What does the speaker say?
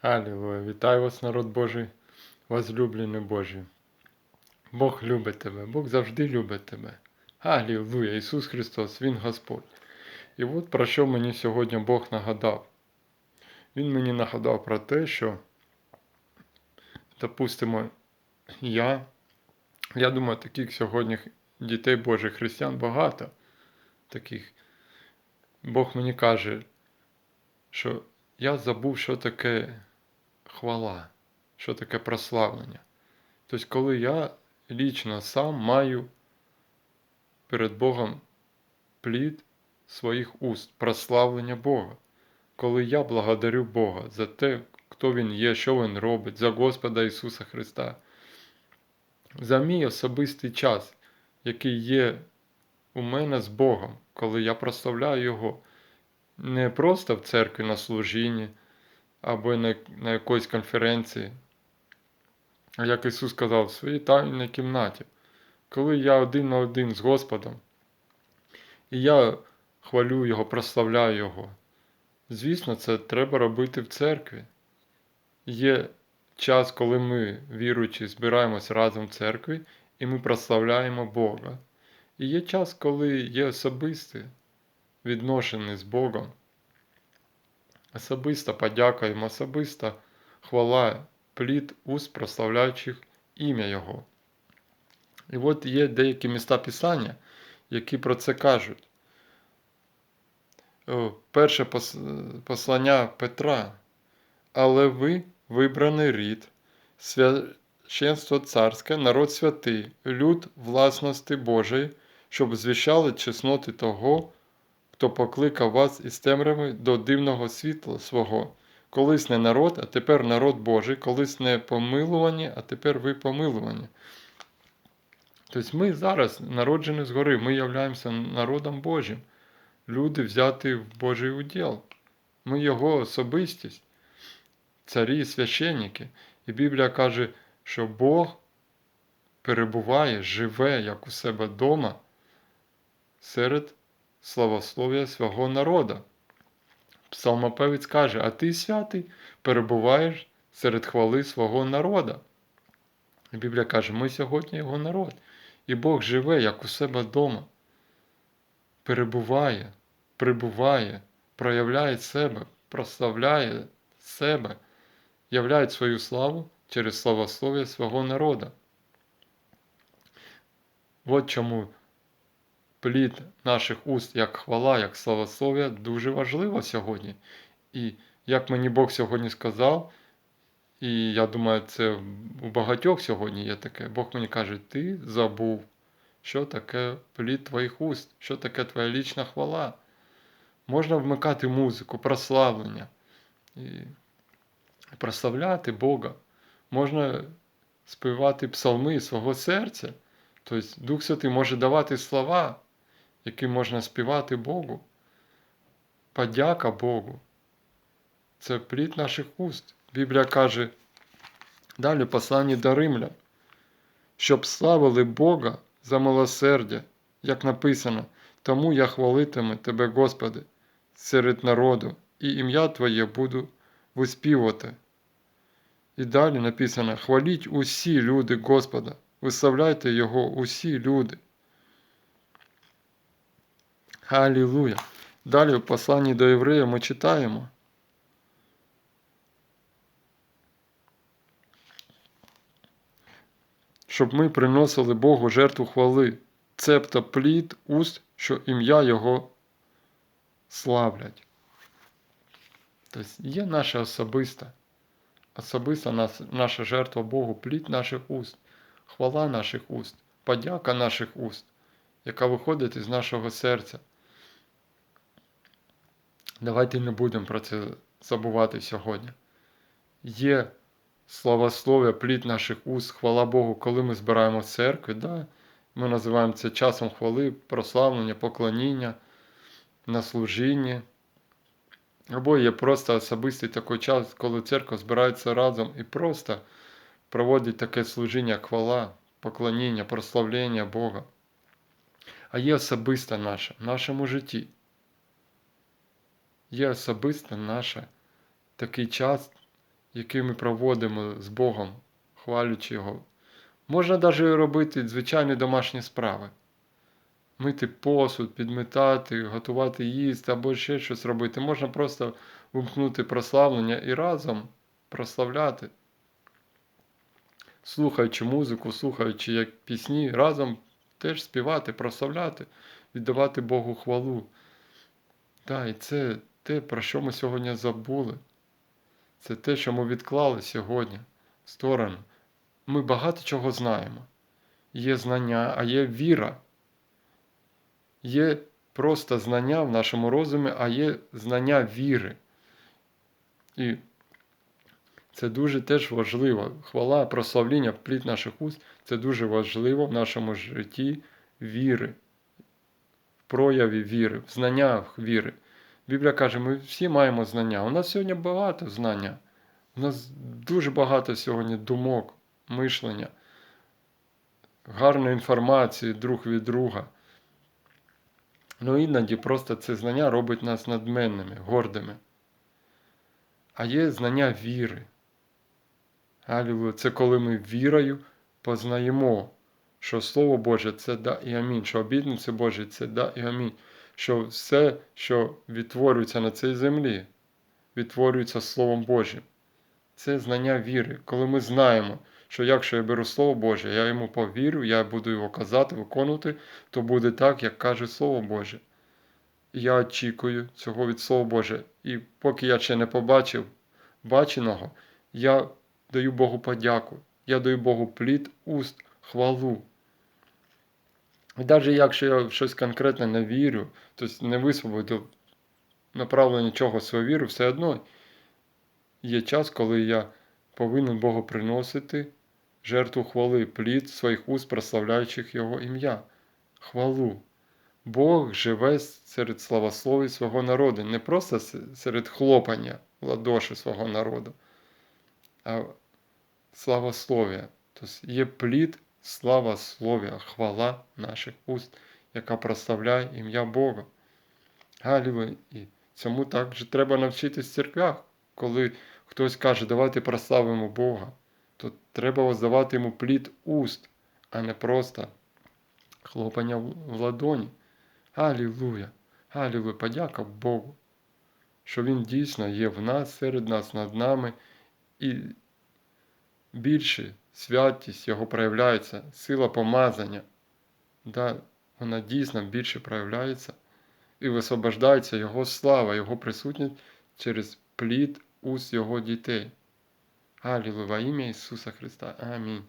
Алілуя, вітаю вас, народ Божий, возлюблений Божий. Бог любить тебе, Бог завжди любить тебе. Алілуя, Ісус Христос, Він Господь. І от про що мені сьогодні Бог нагадав. Він мені нагадав про те, що, допустимо, я, я думаю, таких сьогодні дітей Божих християн багато. Таких. Бог мені каже, що я забув, що таке хвала, що таке прославлення. Тобто, коли я лічно сам маю перед Богом плід своїх уст, прославлення Бога, коли я благодарю Бога за те, хто Він є, що Він робить, за Господа Ісуса Христа, за мій особистий час, який є у мене з Богом, коли я прославляю Його не просто в церкві на служінні або на, на якоїсь конференції, як Ісус сказав, в своїй тайній кімнаті, коли я один на один з Господом, і я хвалю Його, прославляю Його. Звісно, це треба робити в церкві. Є час, коли ми, віруючи, збираємось разом в церкві, і ми прославляємо Бога. І є час, коли є особисте відношення з Богом. Особиста подяка йому, особиста хвала, плід уст, прославляючих ім'я Його. І от є деякі міста Писання, які про це кажуть. Перше послання Петра. Але ви вибраний рід, священство царське, народ святий, люд власності Божої, щоб звіщали чесноти того, хто покликав вас із темряви до дивного світла свого. Колись не народ, а тепер народ Божий, колись не помилувані, а тепер ви помилувані. Тобто ми зараз народжені згори, ми являємося народом Божим. Люди взяті в Божий уділ. Ми Його особистість, царі священники. І Біблія каже, що Бог перебуває, живе, як у себе вдома, серед славослов'я свого народа. Псалмопевець каже, а ти святий перебуваєш серед хвали свого народа. Біблія каже, ми сьогодні його народ. І Бог живе, як у себе вдома. Перебуває, прибуває, проявляє себе, прославляє себе, являє свою славу через славослов'я свого народа. От чому плід наших уст, як хвала, як славослов'я, дуже важливо сьогодні. І як мені Бог сьогодні сказав, і я думаю, це у багатьох сьогодні є таке. Бог мені каже, ти забув, що таке плід твоїх уст, що таке твоя лічна хвала. Можна вмикати музику, прославлення і прославляти Бога. Можна співати псалми свого серця. Тобто Дух Святий може давати слова, які можна співати Богу. Подяка Богу. Це плід наших уст. Біблія каже далі посланні до римлян, щоб славили Бога за милосердя, як написано, тому я хвалитиму Тебе, Господи, серед народу, і ім'я Твоє буду виспівувати. І далі написано: хваліть усі люди Господа, виставляйте Його усі люди. Алілуя! Далі в посланні до Єврея ми читаємо. Щоб ми приносили Богу жертву хвали, цебто плід уст, що ім'я Його славлять. Тобто є наша особиста, особиста наша жертва Богу, плід наших уст, хвала наших уст, подяка наших уст, яка виходить із нашого серця. Давайте не будемо про це забувати сьогодні. Є славослов'я, плід наших уст, хвала Богу, коли ми збираємо в церкві, да? ми називаємо це часом хвали, прославлення, поклоніння на служінні. Або є просто особистий такий час, коли церква збирається разом і просто проводить таке служіння, хвала, поклоніння, прославлення Бога. А є особисте наше в нашому житті. Є особисте наше такий час, який ми проводимо з Богом, хвалючи Його. Можна навіть робити звичайні домашні справи. Мити посуд, підмітати, готувати їсти або ще щось робити. Можна просто вимкнути прославлення і разом прославляти. Слухаючи музику, слухаючи як пісні, разом теж співати, прославляти, віддавати Богу хвалу. Так, і це те, про що ми сьогодні забули. Це те, що ми відклали сьогодні в сторону. Ми багато чого знаємо. Є знання, а є віра. Є просто знання в нашому розумі, а є знання віри. І це дуже теж важливо. Хвала, прославління, плід наших уст це дуже важливо в нашому житті віри, в прояві віри, в знаннях віри. Біблія каже, ми всі маємо знання. У нас сьогодні багато знання. У нас дуже багато сьогодні думок, мишлення, гарної інформації друг від друга. Ну іноді просто це знання робить нас надменними, гордими. А є знання віри. Алілуя. Це коли ми вірою познаємо, що Слово Боже це да і амінь, що обітниці Божі це да і амінь, що все, що відтворюється на цій землі, відтворюється Словом Божим. Це знання віри, коли ми знаємо, що якщо я беру Слово Боже, я йому повірю, я буду його казати, виконувати, то буде так, як каже Слово Боже. Я очікую цього від Слова Боже. І поки я ще не побачив баченого, я даю Богу подяку, я даю Богу плід, уст, хвалу. І навіть якщо я в щось конкретне не вірю, тобто не висвободив направлення чого свою віру, все одно є час, коли я повинен Богу приносити жертву хвали, плід своїх уст, прославляючих Його ім'я, хвалу. Бог живе серед славословій свого народу, не просто серед хлопання в ладоші свого народу, а славослов'я. Тобто є плід славослов'я, хвала наших уст, яка прославляє ім'я Бога. Галілуя. І цьому також треба навчитись в церквях, коли хтось каже, давайте прославимо Бога, то треба воздавати йому плід уст, а не просто хлопання в ладоні. Алілуя! Алілуя! Подяка Богу, що Він дійсно є в нас, серед нас, над нами, і більше святість Його проявляється, сила помазання. Да, Вона дійсно більше проявляється і висвобождається Його слава, Його присутність через плід уст Його дітей. Алілуя, во ім'я Ісуса Христа. Амінь.